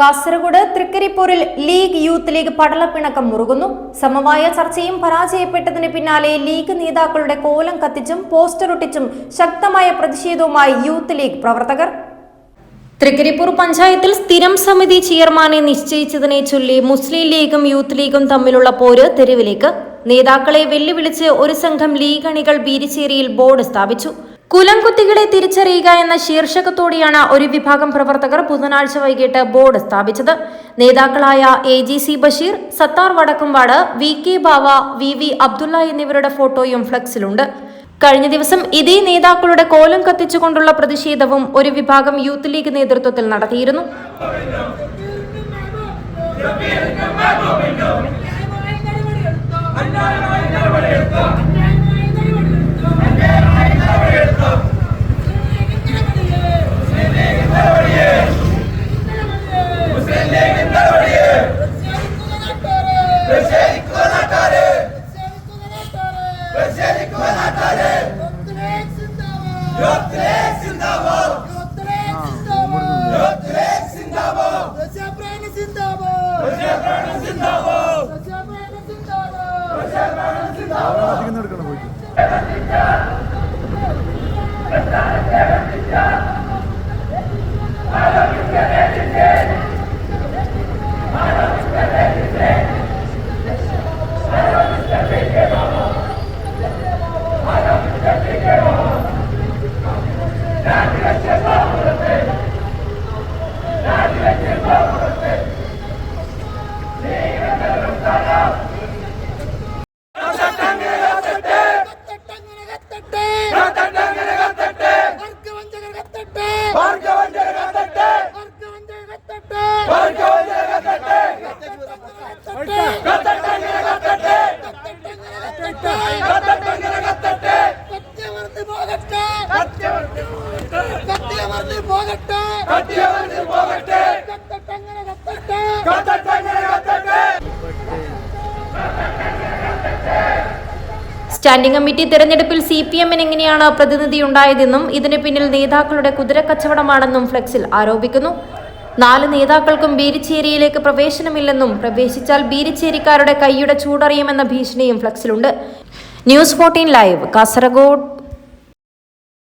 കാസർഗോഡ് തൃക്കരിപ്പൂരിൽ league youth league പടലപ്പിണക്കം മുറുകുന്നു. സമവായ ചർച്ചയും പരാജയപ്പെട്ടതിന് പിന്നാലെ ലീഗ് നേതാക്കളുടെ കോലം കത്തിച്ചും പോസ്റ്റർ ഒട്ടിച്ചും ശക്തമായ പ്രതിഷേധവുമായി യൂത്ത് ലീഗ് പ്രവർത്തകർ. തൃക്കരിപ്പൂർ പഞ്ചായത്തിൽ സ്ഥിരം സമിതി ചെയർമാനെ നിശ്ചയിച്ചതിനെ ചൊല്ലി മുസ്ലിം ലീഗും യൂത്ത് ലീഗും തമ്മിലുള്ള പോര് തെരുവിലേക്ക്. നേതാക്കളെ വെല്ലുവിളിച്ച് ഒരു സംഘം ലീഗ് അണികൾ ബീരിച്ചേരിയിൽ ബോർഡ് സ്ഥാപിച്ചു. കുലംകുത്തികളെ തിരിച്ചറിയുക എന്ന ശീർഷകത്തോടെയാണ് ഒരു വിഭാഗം പ്രവർത്തകർ ബുധനാഴ്ച വൈകിട്ട് ബോർഡ് സ്ഥാപിച്ചത്. നേതാക്കളായ A G C Basheer Sathar Vadakkumpad V K Bava V V Abdulla എന്നിവരുടെ ഫോട്ടോയും ഫ്ലക്സിലുണ്ട്. കഴിഞ്ഞ ദിവസം ഇതേ നേതാക്കളുടെ കോലം കത്തിച്ചുകൊണ്ടുള്ള പ്രതിഷേധവും ഒരു വിഭാഗം യൂത്ത് ലീഗ് നേതൃത്വത്തിൽ നടത്തിയിരുന്നു. എടുക്കണം പോയിട്ട് കത്തട്ടങ്ങനെ കത്തട്ടെ വർഗവഞ്ചകർ കത്തട്ടെ വർഗവഞ്ചകർ കത്തട്ടെ കത്തിയമർന്ന് പോകട്ടെ കത്തിയമർന്ന് പോകട്ടെ. കത്തട്ടങ്ങനെ കത്തട്ടെ. സ്റ്റാൻഡിംഗ് കമ്മിറ്റി തെരഞ്ഞെടുപ്പിൽ സി പി എമ്മിന് എങ്ങനെയാണ് പ്രതിനിധി ഉണ്ടായതെന്നും ഇതിന് പിന്നിൽ നേതാക്കളുടെ കുതിരക്കച്ചവടമാണെന്നും ഫ്ലെക്സിൽ ആരോപിക്കുന്നു. നാല് നേതാക്കൾക്കും ബീരിച്ചേരിയിലേക്ക് പ്രവേശനമില്ലെന്നും പ്രവേശിച്ചാൽ ബീരിച്ചേരിക്കാരുടെ കൈയുടെ ചൂടറിയുമെന്ന ഭീഷണിയും ഫ്ലെക്സിലുണ്ട്. News fourteen live Kasaragod